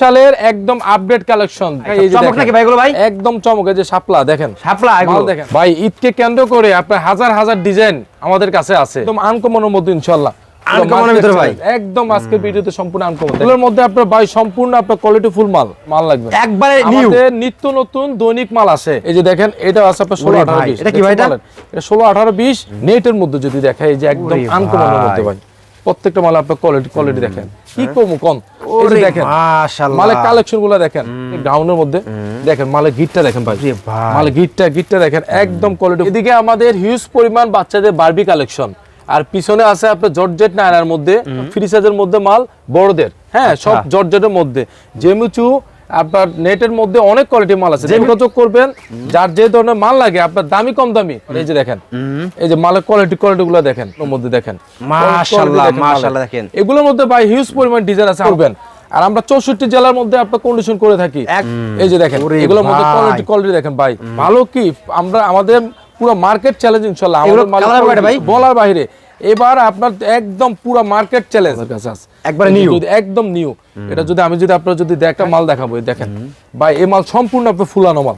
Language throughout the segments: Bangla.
সালের একদম আপডেট কালেকশন চমক নাকি ভাই এগুলো ভাই? একদম চমক এই যে শাপলা দেখেন। শাপলা এগুলো। দেখেন। ভাই ঈদকে কেন্দ্র করে আপনার হাজার হাজার ডিজাইন আমাদের কাছে আছে। একদম আনকমনের মধ্যে ভাই? একদম আজকে ভিডিওতে সম্পূর্ণ আনকমন এগুলোর মধ্যে আপনার ভাই সম্পূর্ণ আপনার কোয়ালিটি ফুল মাল মাল লাগবে। একবারে নিউ নিত্য নতুন দৈনিক মাল আছে। এই যে দেখেন এটা আছে আপনার ষোলো ওরে আঠারো ভাই, বিশ। এটা কি ভাই এটা? এটা ষোলো আঠারো বিশ। নেটের মধ্যে যদি দেখেন এই যে একদম আনকমনের মধ্যে ভাই। ভাই। প্রত্যেকটা মাল আপনার কোয়ালিটি কোয়ালিটি দেখেন। কি কম ওরে দেখেন মাশাআল্লাহ। মালের কালেকশনগুলো দেখেন গাউনের মধ্যে। দেখেন মালের গিটটা দেখেন ভাই। মালের গিটটা গিটটা দেখেন একদম কোয়ালিটি এদিকে আমাদের হিউজ পরিমাণ বাচ্চাদের বারবি কালেকশন আর পিছনে আছে আপনার জর্জেট নায়নার মধ্যে ফ্রি সাইজের মধ্যে মাল বড়দের। হ্যাঁ আচ্ছা। সব জর্জেটের মধ্যে। জেমুচু আপনার নেটের মধ্যে অনেক কোয়ালিটির মাল আছে। যোগাযোগ করবেন যার যে ধরনের মাল লাগে আপনার দামি কম দামি। এই যে দেখেন এই যে মালের কোয়ালিটি কোয়ালিটি গুলো দেখেন ওর মধ্যে দেখেন। মাশাআল্লাহ। মাশাআল্লাহ। এগুলোর মধ্যে ভাই হিউজ পরিমাণ ডিজাইন আছে করবেন আর আমরা চৌষট্টি জেলার মধ্যে আপনার কন্ডিশন করে থাকি। এই যে দেখেন এগুলোর মধ্যে কোয়ালিটি কোয়ালিটি দেখেন ভাই। ভালো কি আমরা আমাদের পুরো মার্কেট চ্যালেঞ্জ ইনশাআল্লাহ আমাদের? বলার বাইরে। এবার আপনার একদম পুরো মার্কেট চ্যালেঞ্জ একবারে? যদি একদম নিউ এটা যদি আমি যদি আপনার যদি একটা মাল দেখাবো দেখেন। ভাই এই মাল সম্পূর্ণ আপনার ফুলানো মাল।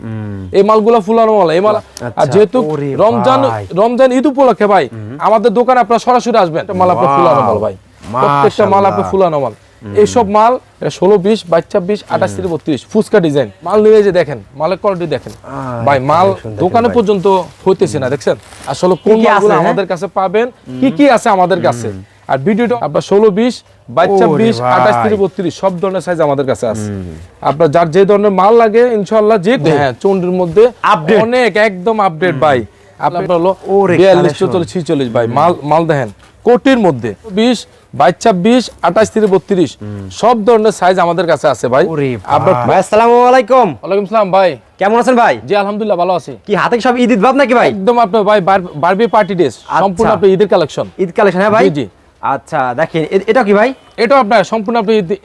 এই মালগুলো ফুলানো মাল। এই মাল আর আচ্ছা, যেহেতু রমজান রমজান ঈদ উপলক্ষে ভাই আমাদের দোকানে আপনারা সরাসরি আসবেন। মাল আপনার ফুলানো মাল ভাই। প্রত্যেকটা মাল আপনার ফুলানো মাল। এইসব মাল ষোলো বিশ বাইশ ছাব্বিশ আঠাশ থেকে বত্রিশ ফুচকা ডিজাইন। মাল নিয়ে যে দেখেন মালের কোয়ালিটি দেখেন। ভাই মাল দোকানে পর্যন্ত হইতেছে না দেখছেন? আসলে কোন মালগুলো হ্যাঁ? আমাদের কাছে পাবেন কি কি আছে আমাদের কাছে? আর ভিডিওটা আপনার ষোলো বিশ বাইশ ছাব্বিশ আঠাশ থেকে বত্রিশ সব ধরনের সাইজ আমাদের কাছে আছে। আপনার যার যে ধরনের মাল লাগে ইনশাল্লাহ যে হ্যাঁ চন্ডির মধ্যে। অনেক একদম আপডেট ভাই। আপনার হলো বিয়াল্লিশ চৌচল্লিশ ছিচল্লিশ ভাই। মাল মাল দেখেন কোটির মধ্যে। বিশ বাইশ ছাব্বিশ আঠাশ থেকে বত্রিশ। সব ধরনের সাইজ আমাদের কাছে আছে ভাই। আসসালামু আলাইকুম। ওয়ালাইকুম সালাম ভাই। কেমন আছেন ভাই? জি আলহামদুলিল্লাহ ভালো আছি। কি হাতে সব ঈদ ঈদ ভাব নাকি ভাই? একদম আপনার ভাই বারবি পার্টি ড্রেস সম্পূর্ণ আপনার ঈদের কালেকশন ঈদ কালেকশন হ্যাঁ ভাই? জি। আচ্ছা দেখেন এটা কি ভাই? এটা আপনার সম্পূর্ণ আপনি ঈদ-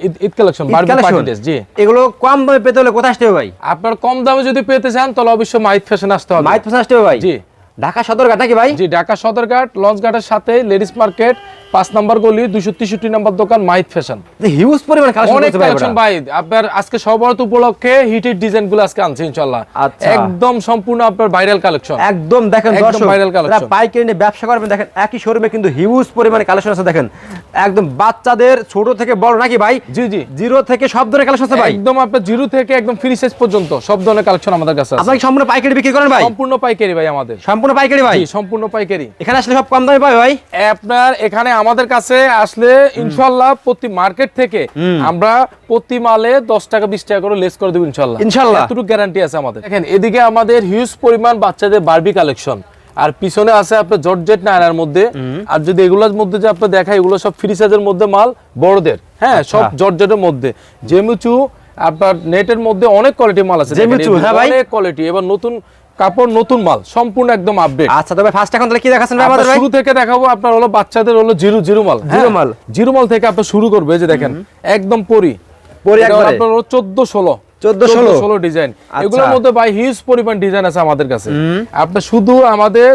কালেকশন জি। এগুলো কম দামে পেতে হলে কোথায় আসতে হবে ভাই? আপনার কম দামে যদি পেতে চান তাহলে অবশ্যই মাইত ফ্যাশন আসতে হবে। মাইত ফ্যাশন আসতে হবে ভাই? জি। ঢাকা সদরঘাট নাকি ভাই? জি ঢাকা সদরঘাট লঞ্চঘাটের সাথে লেডিস মার্কেট পাঁচ নম্বর গলি দুশো তেষট্টি নম্বর দোকান মাইট ফ্যাশন। হিউজ পরিমাণ অনেক ভাই কালেকশন ভাই। আপনার আজকে সবরত উপলক্ষে হিটেড ডিজাইনগুলো আজকে আনছে ইনশাল্লাহ আচ্ছা। একদম সম্পূর্ণ আপনার ভাইরাল কালেকশন একদম দেখেন দর্শক viral collection। পাইকারি নিয়ে ব্যবসা করবেন দেখেন একই শোরুমে কিন্তু হিউজ পরিমাণে কালেকশন আছে দেখেন। একদম বাচ্চাদের ছোট থেকে বড় নাকি ভাই? জি জি। জিরো থেকে সব ধরনের কালেকশন আছে ভাই? একদম আপনার জিরো থেকে একদম ফ্রি সাইজ পর্যন্ত সব ধরনের কালেকশন আমাদের কাছে আছে। আপনাকে সম্পূর্ণ পাইকারি বিক্রি করেন ভাই? সম্পূর্ণ পাইকারি ভাই আমাদের। সম্পূর্ণ পাইকারি ভাই? সম্পূর্ণ পাইকারি। এখানে আসলে সব কম দামে পাবে ভাই? আপনার এখানে আমাদের কাছে আসলে ইনশাল্লাহ প্রতি মার্কেট থেকে আমরা প্রতি মালে দশ টাকা বিশ টাকা করে লেস করে দেবো ইনশাল্লাহ। ইনশাল্লাহ। এতটুকু গ্যারান্টি আছে আমাদের। দেখেন এদিকে আমাদের হিউজ পরিমাণ বাচ্চাদের বারবি কালেকশন আর পিছনে আছে আপনার জর্জেট নায়রার মধ্যে। আর যদি এগুলোর মধ্যে যে আপনার দেখা এগুলো সব ফ্রি সাইজের মধ্যে মাল বড়দের। হ্যাঁ আচ্ছা। সব জর্জেটের মধ্যে। জেমুচু আপনার নেটের মধ্যে অনেক কোয়ালিটির মাল আছে। হ্যাঁ ভাই? অনেক কোয়ালিটি এবার নতুন কাপড় নতুন মাল সম্পূর্ণ একদম আপডেট আচ্ছা তবে ফার্স্ট এখন তাহলে কি দেখাচ্ছেন ভাই আমাদের ভাই? শুরু থেকে দেখাবো আপনার হলো বাচ্চাদের হলো জিরো জিরো মাল। জিরো হ্যাঁ, মাল। জিরো মাল থেকে আপনি শুরু করবে যে দেখেন একদম পরি। পরি একবারে? আপনার হলো চোদ্দ ষোলো। 14 16 ষোলো ডিজাইন। এগুলোর মধ্যে ভাই হিউজ পরিমাণ ডিজাইন আছে আমাদের কাছে। আপনি শুধু আমাদের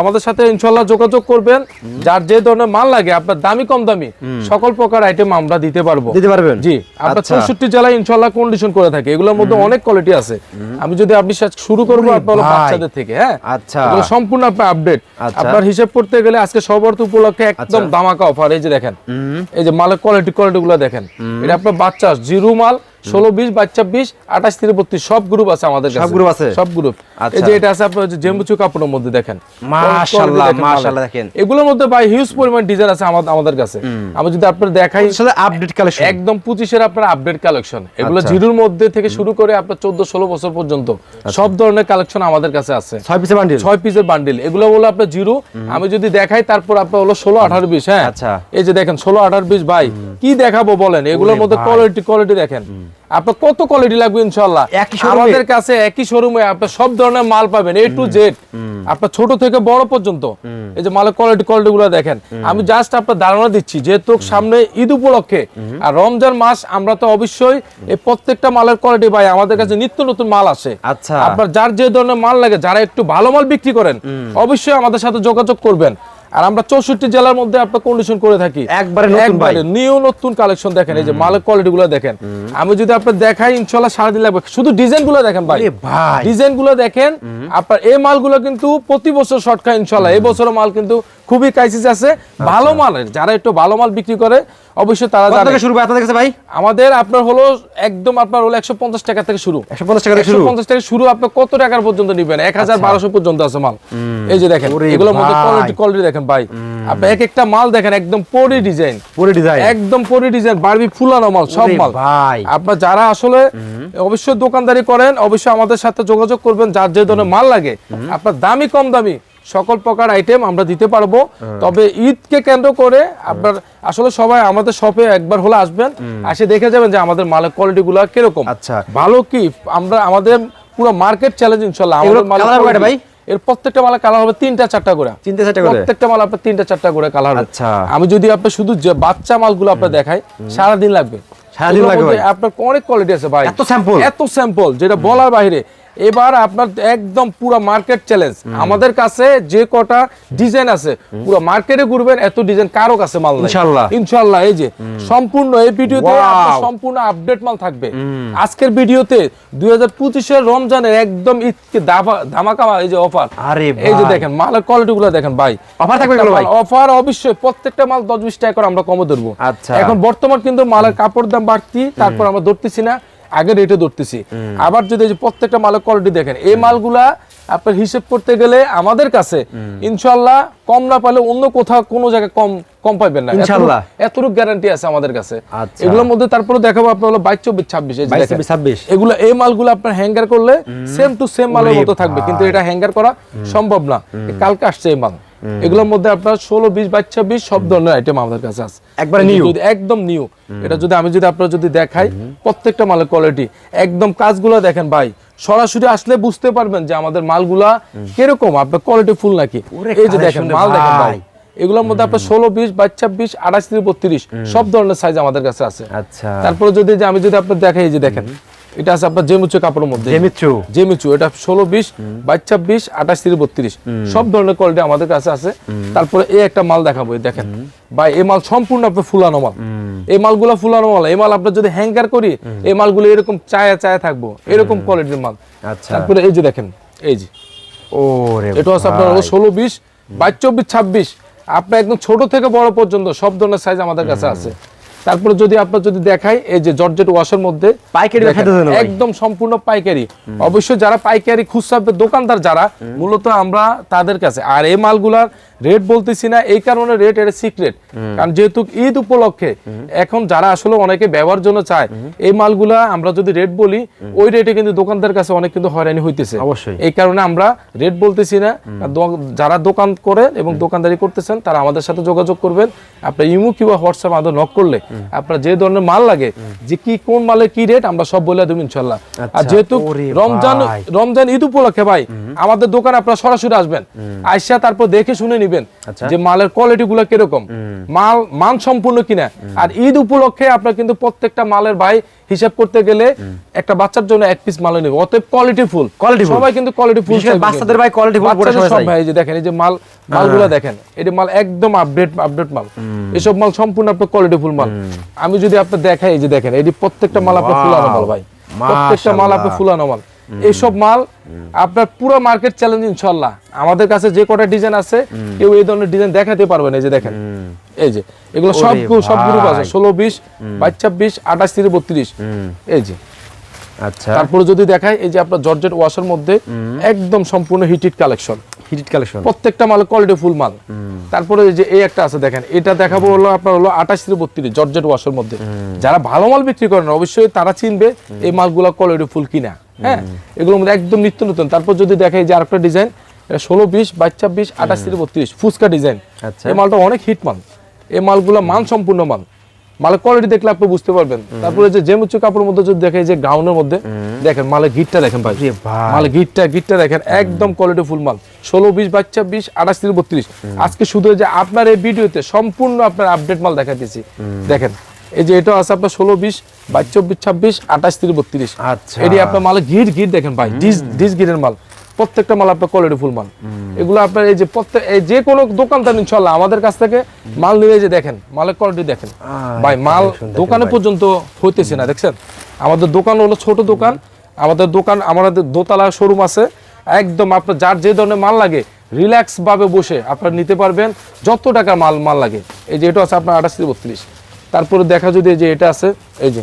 আমাদের সাথে ইনশাল্লাহ যোগাযোগ করবেন। যার যে ধরনের মাল লাগে আপনার দামি কম দামি সকল প্রকার আইটেম আমরা দিতে পারব। দিতে পারবেন? জি আমরা আচ্ছা। চৌষট্টি জেলায় ইনশাল্লাহ কন্ডিশন করে থাকে। এগুলোর মধ্যে অনেক কোয়ালিটি আছে। আমি যদি আপনি শুরু করব আপনার বাচ্চাদের থেকে হ্যাঁ? আচ্ছা। সম্পূর্ণ আপনার আপডেট আচ্ছা। আপনার হিসাব করতে গেলে আজকে সবর্ত উপলক্ষে একদম আচ্ছা। দামাকা অফার এই যে দেখেন এই যে মালের কোয়ালিটি কোয়ালিটি গুলো দেখেন। এটা আপনার বাচ্চা জিরো মাল ষোলো বিশ বাচ্চা বিশ আঠাশ থেকে বত্রিশ সব গ্রুপ আছে আমাদের সব group আছে? সব গ্রুপ আচ্ছা। এই যে এটা আছে আপনার জেম্বুচু কাপড়ের মধ্যে দেখেন। মাশাআল্লাহ, মাশাআল্লাহ দেখেন। এগুলোর মধ্যে ভাই হিউজ পরিমাণ ডিজাইন আছে আমাদের আমাদের কাছে। আমি যদি আপনার দেখাই আপডেট কালেকশন একদম পঁচিশের আপনার আপডেট কালেকশন এগুলো আচ্ছা। জিরোর মধ্যে থেকে শুরু করে আপনার চোদ্দ ষোলো বছর পর্যন্ত সব ধরনের কালেকশন আমাদের কাছে আছে। ছয় পিসের বান্ডিল ছয় পিসের বান্ডিল এগুলো হলো আপনার জিরো। আমি যদি দেখাই তারপর আপনার হলো ষোলো আঠারো বিশ হ্যাঁ? আচ্ছা। এই যে দেখেন ষোলো আঠারো বিশ ভাই কি দেখাবো বলেন? এগুলোর মধ্যে কোয়ালিটি কোয়ালিটি দেখেন। আপনার কত কোয়ালিটি লাগবে ইনশাল্লাহ আমাদের কাছে একই শোরুমে আপনার সব ধরনের মাল পাবেন এ টু জেড আপনার ছোট থেকে বড় পর্যন্ত। এই যে মালের কোয়ালিটি কোয়ালিটি গুলো দেখেন। আমি জাস্ট আপনার ধারণা দিচ্ছি যেহেতু সামনে ঈদ উপলক্ষে আর রমজান মাস আমরা তো অবশ্যই এই প্রত্যেকটা মালের কোয়ালিটি ভাই আমাদের কাছে নিত্য নতুন মাল আসে। আচ্ছা। আপনার যার যে ধরনের মাল লাগে যারা একটু ভালো মাল বিক্রি করেন অবশ্যই আমাদের সাথে যোগাযোগ করবেন। আর আমরা চৌষট্টি জেলার মধ্যে আপনার কন্ডিশন করে থাকি। একবারে নতুন নিউ নতুন কালেকশন দেখেন এই যে মালের কোয়ালিটি গুলো দেখেন। আমি যদি আপনার দেখাই ইনশাল্লাহ সারাদিন লাগবে শুধু ডিজাইনগুলো দেখেন ভাই। ভাই। ডিজাইনগুলো দেখেন আপনার এই মালগুলো কিন্তু প্রতি বছর শর্ট খায় ইনশাল্লাহ এই বছর মাল কিন্তু খুবই ক্রাইসিস আছে। ভালো মালের যারা একটু ভালো মাল বিক্রি করে অবশ্যই তারা জানে। থেকে শুরু আপনাদের কাছে ভাই? আমাদের আপনার হলো একদম আপনার হলো একশো পঞ্চাশ টাকা থেকে শুরু। একশো পঞ্চাশ টাকা থেকে শুরু? পঞ্চাশ শুরু আপনি কত টাকার পর্যন্ত নিবেন? এক হাজার বারোশো পর্যন্ত আছে মাল। এই যে দেখেন এগুলোর মধ্যে কোয়ালিটি কোয়ালিটি দেখেন ভাই। আপনি এক একটা মাল দেখেন একদম পরি ডিজাইন পুরো ডিজাইন একদম পরি ডিজাইন বারবি ফুলানো মাল সব মাল। ভাই। আপনার যারা আসলে অবশ্যই দোকানদারি করেন অবশ্যই আমাদের সাথে যোগাযোগ করবেন যার যে ধরনের মাল লাগে। আপনার দামি কম দামি সকল প্রকার আইটেম আমরা দিতে পারব। তবে ঈদকে কেন্দ্র করে আপনার আসলে সবাই আমাদের শপে একবার হলে আসবেন এসে দেখে যাবেন যে আমাদের মালের কোয়ালিটি গুলো কীরকম। আচ্ছা। ভালো কি? আমরা আমাদের পুরো মার্কেট চ্যালেঞ্জ ইনশাল্লাহ আমাদের মালের হবে এর প্রত্যেকটা মালের কালার হবে তিনটা চারটা করে। তিনটে চারটে করে? প্রত্যেকটা মাল আপনার তিনটা চারটা করে কালার আচ্ছা। আমি যদি আপনার শুধু যে বাচ্চা মালগুলো আপনার দেখাই সারা দিন লাগবে। সারাদিন এগুলোর লাগবে আপনার অনেক কোয়ালিটি আছে ভাই। এত স্যাম্পল এত স্যাম্পল যেটা বলার বাইরে। এবার আপনার একদম পুরো মার্কেট চ্যালেঞ্জ আমাদের কাছে যে কটা ডিজাইন আছে পুরো মার্কেটে ঘুরবেন এত ডিজাইন কারও কাছে মাল নাই। ইনশাআল্লাহ। ইনশাআল্লাহ এই যে সম্পূর্ণ এই ভিডিওতে সম্পূর্ণ আপডেট মাল থাকবে। আজকের ভিডিওতে দুই হাজার পঁচিশের রমজানের একদম ঈদকে ধামাকা এই যে অফার আরে এই যে দেখেন মালের কোয়ালিটি গুলো দেখেন ভাই। Offer থাকবে ভাই? অফার অবশ্যই প্রত্যেকটা মাল দশ বিশ টাকা করে আমরা কমে ধরবো। আচ্ছা। এখন বর্তমান কিন্তু মালের কাপড় দাম বাড়তি তারপর আমরা ধরতেছি না। আগে রেটে ধরতেছি। আবার যদি প্রত্যেকটা মালের কোয়ালিটি দেখেন এই মালগুলা আপনার হিসেব করতে গেলে আমাদের কাছে ইনশাল্লাহ কম না পালে অন্য কোথাও কোনো জায়গায় কম কম পাইবেন না। ইনশাআল্লাহ। এতটুকু গ্যারান্টি আছে আমাদের কাছে। আচ্ছা। এগুলোর মধ্যে তারপরে দেখাবো আপনার হলো বাইশ চব্বিশ ছাব্বিশ ছাব্বিশ। এগুলো এই মালগুলো আপনার হ্যাঙ্গার করলে সেম টু সেম মালের মতো থাকবে কিন্তু এটা হ্যাঙ্গার করা সম্ভব না। কালকে আসছে এই মাল। এগুলোর মধ্যে আপনার ষোলো বিশ বাচ্চা বিশ সব ধরনের আইটেম আমাদের কাছে আছে। একবারে? যদি একদম নিউ এটা যদি আমি যদি আপনার যদি দেখাই প্রত্যেকটা মালের কোয়ালিটি একদম কাজগুলো দেখেন ভাই সরাসরি আসলে বুঝতে পারবেন যে আমাদের মালগুলা কীরকম আপনার কোয়ালিটি ফুল নাকি? এই যে দেখেন মাল দেখেন ভাই। এগুলোর মধ্যে আপনার ষোলো বিশ বাচ্চা ছাব্বিশ আঠাশ থেকে বত্রিশ সব ধরনের সাইজ আমাদের কাছে আছে। আচ্ছা। তারপরে যদি আমি যদি আপনার দেখাই এই যে দেখেন এটা আছে আপনার জেমুচো কাপড়ের মধ্যে। জেমিচু। জেমিচু এটা ষোলো বিশ বাইশ ছাব্বিশ আঠাশ তিরিশ বত্রিশ। সব ধরনের কোয়ালিটি আমাদের কাছে আছে। তারপরে এই একটা মাল দেখাবো দেখেন। ভাই এই মাল সম্পূর্ণ আপনার ফুলানো মাল। এই মালগুলো ফুলানো মাল। এই মাল আপনার যদি হ্যাঙ্গার করি এই মালগুলো এরকম চায়া চায়া থাকব। এরকম কোয়ালিটির মাল। আচ্ছা। তারপরে এই যে দেখেন এই যে। ওরে এটা হচ্ছে আপনার ষোলো বিশ বাইশ চব্বিশ ছাব্বিশ। আপনার একদম ছোট থেকে বড় পর্যন্ত সব ধরনের সাইজ আমাদের কাছে আছে। তারপরে যদি আপনার যদি দেখাই এই যে জর্জেট ওয়াশের মধ্যে পাইকারি একদম সম্পূর্ণ পাইকারি। অবশ্যই যারা পাইকারি খুচরা দোকানদার যারা মূলত আমরা তাদের কাছে আর এই মালগুলার রেট বলতেছি না এই কারণে রেট এটা সিক্রেট কারণ যেহেতু ঈদ উপলক্ষে এখন যারা আসলে অনেকে ব্যবহার জন্য চায় এই মালগুলা আমরা যদি রেট বলি ওই রেটে কিন্তু দোকানদার কাছে অনেক কিন্তু হয়রানি হইতেছে। অবশ্যই। এই কারণে আমরা রেট বলতেছি না যারা দোকান করেন এবং দোকানদারি করতেছেন তারা আমাদের সাথে যোগাযোগ করবেন। আপনার ইমু কিংবা হোয়াটসঅ্যাপ আমাদের নক করলে আপনার যে ধরনের মাল লাগে যে কি কোন মালের কি রেট আমরা সব বলে দেবো ইনশাল্লাহ। আর আচ্ছা, যেহেতু রমজান রমজান ঈদ উপলক্ষে ভাই আমাদের দোকান আপনারা সরাসরি আসবেন। আইসা তারপর দেখে শুনে নিবেন আচ্ছা। যে মালের কোয়ালিটি গুলো কীরকম। মাল মান সম্পূর্ণ কিনা আর ঈদ উপলক্ষে আপনার কিন্তু প্রত্যেকটা মালের ভাই হিসাব করতে গেলে একটা বাচ্চার জন্য এক পিস মাল নেবে। অতএব কোয়ালিটি ফুল full। সবাই কিন্তু কোয়ালিটি ফুল বাচ্চাদের ভাই full গোটা সবাই। সব ভাই এই যে দেখেন এই যে মাল মালগুলো দেখেন এই যে মাল একদম আপডেট আপডেট মাল। এসব মাল সম্পূর্ণ আপনার কোয়ালিটি ফুল মাল। আমি যদি আপনার দেখাই এই যে দেখেন যে প্রত্যেকটা মাল আপনার! ফুলানো মাল ভাই। প্রত্যেকটা মাল আপনার। ফুলানো মাল। এইসব মাল আপনার পুরো মার্কেট চ্যালেঞ্জ ইনশাল্লাহ আমাদের কাছে যে কটা ডিজাইন আছে কেউ এই ধরনের ডিজাইন দেখাতে পারবে না এই যে দেখেন। এই যে এগুলো সব সব গ্রুপ আছে ষোলো বিশ বাইশ ছাব্বিশ আঠাশ তিরিশ বত্রিশ। এই যে। আচ্ছা। তারপরে যদি দেখাই এই যে আপনার জর্জেট ওয়াশের মধ্যে একদম সম্পূর্ণ হিটেড কালেকশন হিট কালেকশন প্রত্যেকটা মাল কোয়ালিটি ফুল মাল। তারপরে এই যে এই একটা আছে দেখেন এটা দেখাবো হলো আপনার হলো আঠাশ থেকে বত্রিশ জর্জেট ওয়াশের মধ্যে। যারা ভালো মাল বিক্রি করেন অবশ্যই তারা চিনবে এই মালগুলো কোয়ালিটি ফুল কিনা। হ্যাঁ? এগুলোর মধ্যে একদম নিত্য নতুন। তারপর যদি দেখাই যে আরেকটা ডিজাইন এটা ষোলো বিশ বাইশ ছাব্বিশ আঠাশ থেকে বত্রিশ ফুচকা ডিজাইন। আচ্ছা। এই মালটা অনেক হিট মাল। এই মালগুলো মান সম্পূর্ণ মাল। মালের কোয়ালিটি দেখলে আপনি বুঝতে পারবেন। তারপরে যে জেমুচু কাপড়ের মধ্যে যদি দেখে যে গাউনের মধ্যে দেখেন মালের গিটটা দেখেন ভাই। মালের গিটটা গিটটা দেখেন একদম কোয়ালিটি ফুল মাল। ষোলো বিশ বাচ্চা বিশ আঠাশ তিরিশ বত্রিশ। আজকে শুধু যে আপনার এই ভিডিওতে সম্পূর্ণ আপনার আপডেট মাল দেখাতেছি দেখেন এই যে এটা আছে আপনার ষোলো বিশ বাইশ চব্বিশ ছাব্বিশ আঠাশ তিরিশ বত্রিশ। আচ্ছা। এটি আপনার মালের গিট গিট দেখেন ভাই ডিস ডিস গিটের মাল। প্রত্যেকটা মাল আপনার কোয়ালিটি ফুল মাল। এগুলো আপনার এই যে প্রত্যেক এই যে কোনো দোকানদার ইনশাল্লাহ আমাদের কাছ থেকে মাল নিয়ে যে দেখেন মালের কোয়ালিটি দেখেন। ভাই মাল দোকানে পর্যন্ত হইতেছে না দেখছেন? আমাদের দোকান হলো ছোট দোকান আমাদের দোকান আমাদের দোতলা শোরুম আছে। একদম আপনার যার যে ধরনের মাল লাগে রিল্যাক্স ভাবে বসে আপনার নিতে পারবেন যত টাকা মাল মাল লাগে। এই যে এটা আছে আপনার আঠাশ থেকে বত্রিশ। তারপরে দেখা যদি এই যে এটা আছে এই যে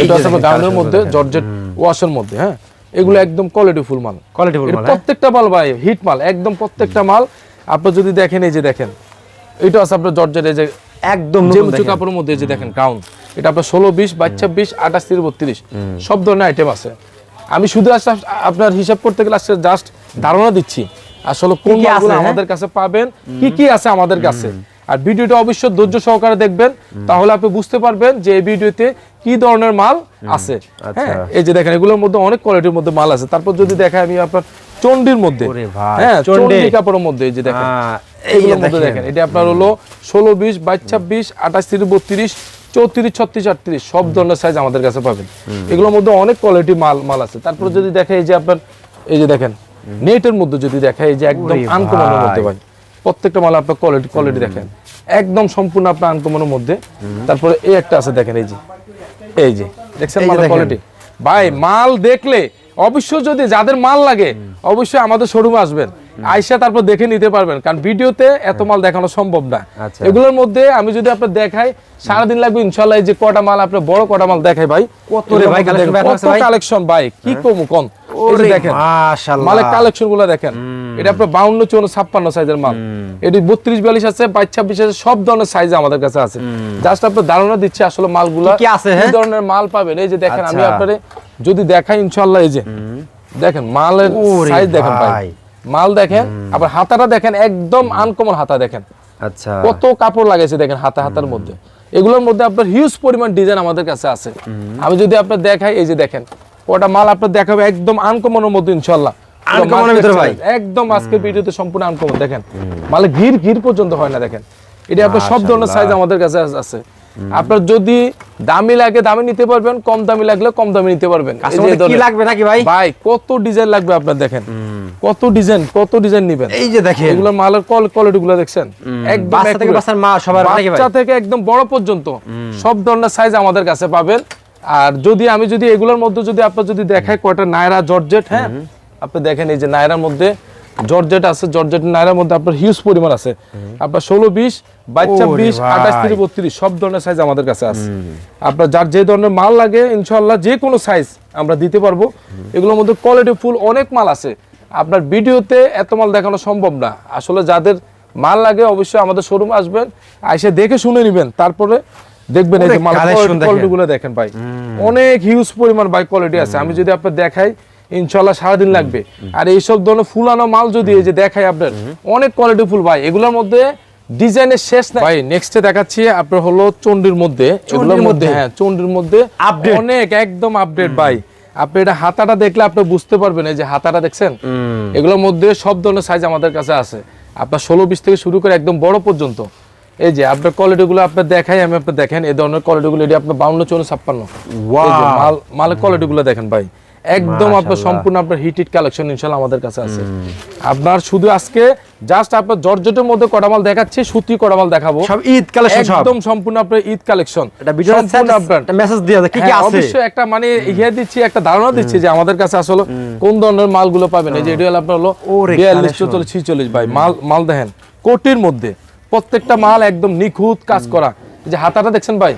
এটা আছে গাউনের মধ্যে জর্জেট ওয়াশের মধ্যে হ্যাঁ? এগুলো একদম কোয়ালিটি ফুল মাল। কোয়ালিটি ফুল মাল হ্যাঁ? প্রত্যেকটা মাল ভাই হিট মাল একদম প্রত্যেকটা মাল। আপনি যদি দেখেন এই যে দেখেন এটা আছে আপনার জর্জেট এই যে একদম উঁচু কাপড়ের মধ্যে এই যে দেখেন গাউন এটা আপনার ষোলো বিশ বাচ্চা বিশ আঠাশ থেকে বত্রিশ সব ধরনের আইটেম আছে। আমি শুধু আসলে আপনার হিসাব করতে গেলে আসলে জাস্ট ধারণা দিচ্ছি। আসলে কোন হ্যাঁ? আমাদের কাছে পাবেন কি কি আছে আমাদের কাছে। আর ভিডিওটা অবশ্যই ধৈর্য সহকারে দেখবেন তাহলে আপনি বুঝতে পারবেন যে এই ভিডিওতে কি ধরনের মাল আছে। আচ্ছা। হ্যাঁ এই যে দেখেন এগুলোর মধ্যে অনেক কোয়ালিটির মধ্যে মাল আছে। তারপর যদি দেখাই আমি আপনার চন্ডির মধ্যে। হ্যাঁ চন্ডি কাপড়ের মধ্যে এই যে দেখেন। এই এইগুলোর মধ্যে দেখেন। দেখেন এটা আপনার হলো ষোলো বিশ বাইশ ছাব্বিশ আঠাশ তিরিশ বত্রিশ চৌত্রিশ ছত্রিশ আটত্রিশ সব ধরনের সাইজ আমাদের কাছে পাবেন। এগুলোর মধ্যে অনেক কোয়ালিটি মাল মাল আছে। তারপর যদি দেখে এই যে আপনার এই যে দেখেন নেটের মধ্যে যদি দেখে এই যে একদম আনকমনের মধ্যে ভাই। প্রত্যেকটা মাল আপনার কোয়ালিটি কোয়ালিটি দেখেন। একদম সম্পূর্ণ আপনার আনকমনের মধ্যে। তারপরে এই একটা আছে দেখেন এই যে। এই যে দেখছেন মালের কোয়ালিটি ভাই মাল দেখলে অবশ্যই যদি যাদের মাল লাগে অবশ্যই আমাদের শোরুমে আসবেন। আইসা তারপর দেখে নিতে পারবেন কারণ ভিডিওতে এত মাল দেখানো সম্ভব না। আচ্ছা। এগুলোর মধ্যে আমি যদি আপনার দেখাই সারাদিন লাগবে ইনশাল্লাহ যে কটা মাল আপনার বড় কটা মাল দেখাই ভাই। কত কালেকশন ভাই কি কম এই দেখেন মালের কালেকশনগুলো দেখেন এটা আপনার বাউন্ন চুয়ান্ন ছাপ্পান্ন সাইজের মাল। এটি বত্রিশ বিয়াল্লিশ আছে বাইশ ছাব্বিশ আছে সব ধরনের সাইজ আমাদের কাছে আছে। জাস্ট আপনার ধারণা দিচ্ছে আসলে মালগুলো কি আছে, হ্যাঁ? ধরনের মাল পাবেন। এই যে দেখেন আমি আচ্ছা। আপনারে যদি দেখাই ইনশাল্লাহ এই যে। দেখেন মালের সাইজ দেখেন ভাই। মাল দেখেন আবার হাতাটা দেখেন একদম আনকমন হাতা দেখেন। আচ্ছা। কত কাপড় লাগাইছে দেখেন হাতা হাতার মধ্যে। এগুলোর মধ্যে আপনার হিউজ পরিমাণ ডিজাইন আমাদের কাছে আছে। আমি যদি আপনার দেখাই এই যে দেখেন ওটা মাল আপনার দেখাবে একদম আনকমনের মধ্যে ইনশাল্লাহ ভাই? একদম আজকে ভিডিওতে সম্পূর্ণ আনকমন দেখেন। মালে ঘির ঘির পর্যন্ত হয় না দেখেন। এটা আপনার সব ধরনের সাইজ আমাদের কাছে আছে। আপনার যদি দামি লাগে দামি নিতে পারবেন কম দামি লাগলে কম দামি নিতে পারবেন। কি লাগবে নাকি ভাই? ভাই কত ডিজাইন লাগবে আপনার দেখেন। কত ডিজাইন কত ডিজাইন নিবেন। এই যে দেখেন। এগুলোর মালের কোয়ালিটি গুলো দেখছেন। একদম বাচ্চা থেকে বাচ্চার মা সবার বাচ্চা থেকে একদম বড় পর্যন্ত। সব ধরনের সাইজ আমাদের কাছে পাবেন। আর যদি আমি যদি এগুলোর মধ্যে যদি আপনার যদি দেখাই কয়টা নায়রা জর্জেট হ্যাঁ? আপনি দেখেন এই যে নায়রার মধ্যে জর্জেট আছে জর্জেট নায়রার মধ্যে আপনার হিউজ পরিমাণ আছে। আপনার ষোলো বিশ বাচ্চা ওরে বিশ আঠাশ তিরিশ বত্রিশ সব ধরনের সাইজ আমাদের কাছে আছে। আপনার যার যে ধরনের মাল লাগে ইনশাল্লাহ যে কোনো সাইজ আমরা দিতে পারব। এগুলোর মধ্যে কোয়ালিটি ফুল অনেক মাল আছে। আপনার ভিডিওতে এত মাল দেখানো সম্ভব না। আসলে যাদের মাল লাগে অবশ্যই আমাদের শোরুমে আসবেন এসে দেখে শুনে নেবেন। তারপরে দেখবেন এই যে মাল collection দেখেন। গুলো দেখেন ভাই। অনেক হিউজ পরিমাণ বাই কোয়ালিটি আছে। আমি যদি আপনার দেখাই ইনশাল্লাহ সারাদিন লাগবে। আর এইসব ধরনের ফুলানো মাল যদি এই যে দেখাই আপনার অনেক কোয়ালিটি ফুল ভাই। এগুলোর মধ্যে ডিজাইনের শেষ নাই ভাই নেক্সটে দেখাচ্ছি আপনার হলো চন্ডির মধ্যে। এগুলোর মধ্যে? হ্যাঁ চন্ডির মধ্যে অনেক একদম আপডেট ভাই। আপনি এটা হাতাটা দেখলে আপনি বুঝতে পারবেন এই যে হাতাটা দেখছেন? এগুলোর মধ্যে সব ধরনের সাইজ আমাদের কাছে আছে। আপনার ষোলো বিশ থেকে শুরু করে একদম বড় পর্যন্ত। এই যে আপনার কোয়ালিটি গুলো আপনার দেখাই আমি আপনার দেখেন এই ধরনের কোয়ালিটি গুলো এটি আপনার বাউন্ন চৌন্ন ছাপ্পান্ন! মাল মালের কোয়ালিটি গুলো দেখেন ভাই। একদম আপনার সম্পূর্ণ আপনার হিট হিট কালেকশন ইনশাল্লাহ আমাদের কাছে আছে। আপনার শুধু আজকে জাস্ট আপনার জর্জেটের মধ্যে কটা মাল দেখাচ্ছি সুতি কটা মাল দেখাবো। সব ঈদ কালেকশন একদম সম্পূর্ণ আপনার ঈদ কালেকশন এটা সম্পূর্ণ আপনার একটা মেসেজ দিয়ে দাও, কি কি হ্যাঁ, আছে? অবশ্যই একটা মানে ইয়ে দিচ্ছি একটা ধারণা দিচ্ছি যে আমাদের কাছে আসলে কোন ধরনের মালগুলো পাবেন। এই যে এটা হলো আপনার হলো ওরে বিয়াল্লিশ collection। চল্লিশ ছিচল্লিশ ভাই। মাল মাল দেখেন কোটির মধ্যে প্রত্যেকটা মাল একদম নিখুঁত কাজ করা। যে হাতাটা দেখছেন ভাই?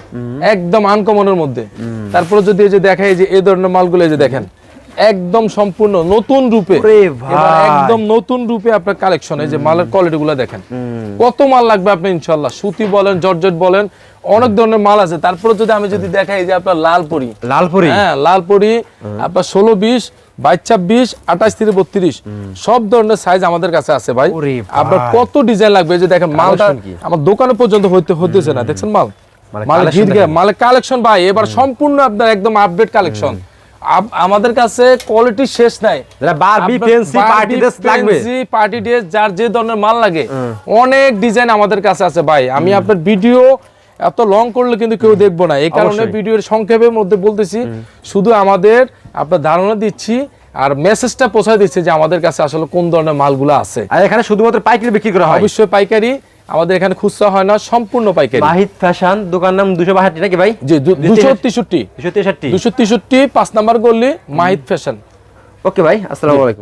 একদম আনকমনের মধ্যে। তারপরে যদি এই যে দেখাই যে এই ধরনের মালগুলো এই যে দেখেন। একদম সম্পূর্ণ নতুন রূপে। একদম নতুন রূপে আপনার কালেকশন এই যে মালের কোয়ালিটি গুলো দেখেন কত মাল লাগবে আপনি ইনশাল্লাহ সুতি বলেন জর্জেট বলেন অনেক ধরনের মাল আছে। তারপরে যদি আমি যদি দেখাই যে আপনার লালপুরি। লালপুরি? হ্যাঁ লালপুরি আপনার ষোলো বিশ বাইশ ছাব্বিশ আঠাশ থেকে বত্রিশ সব ধরনের সাইজ আমাদের কাছে আছে ভাই। আপনার কত ডিজাইন লাগবে? যে দেখেন মালটা আমার দোকানে পর্যন্ত হইতে হইতেছে না দেখছেন মাল? মানে মাল collection মালের কালেকশন ভাই এবার সম্পূর্ণ আপনার একদম আপডেট কালেকশন আমাদের কাছে কোয়ালিটি শেষ নাই। পার্টি ড্রেস লাগবে। পার্টি ড্রেস যার যে ধরনের মাল লাগে। অনেক ডিজাইন আমাদের কাছে আছে ভাই। আমি আপনার ভিডিও এত লং করলে কিন্তু কেউ দেখব না। এই কারণে ভিডিওর সংক্ষেপের মধ্যে বলতেছি শুধু আমাদের আপনার ধারণা দিচ্ছি আর মেসেজটা পৌঁছায় দিচ্ছে যে আমাদের কাছে আসলে কোন ধরনের মালগুলো আছে। আর এখানে শুধুমাত্র পাইকারি বিক্রি করা হয়? অবশ্যই পাইকারি। আমাদের এখানে খুচরা হয় না সম্পূর্ণ পাইকারি। মাহিদ ফ্যাশন দোকান নাম দুশো বাষট্টি নাকি ভাই? জি দুশো তেষট্টি। দুশো তেষট্টি। দুশো তেষট্টি পাঁচ নাম্বার গল্লি মাহিদ ফ্যাশন। ওকে ভাই আসসালামু আলাইকুম।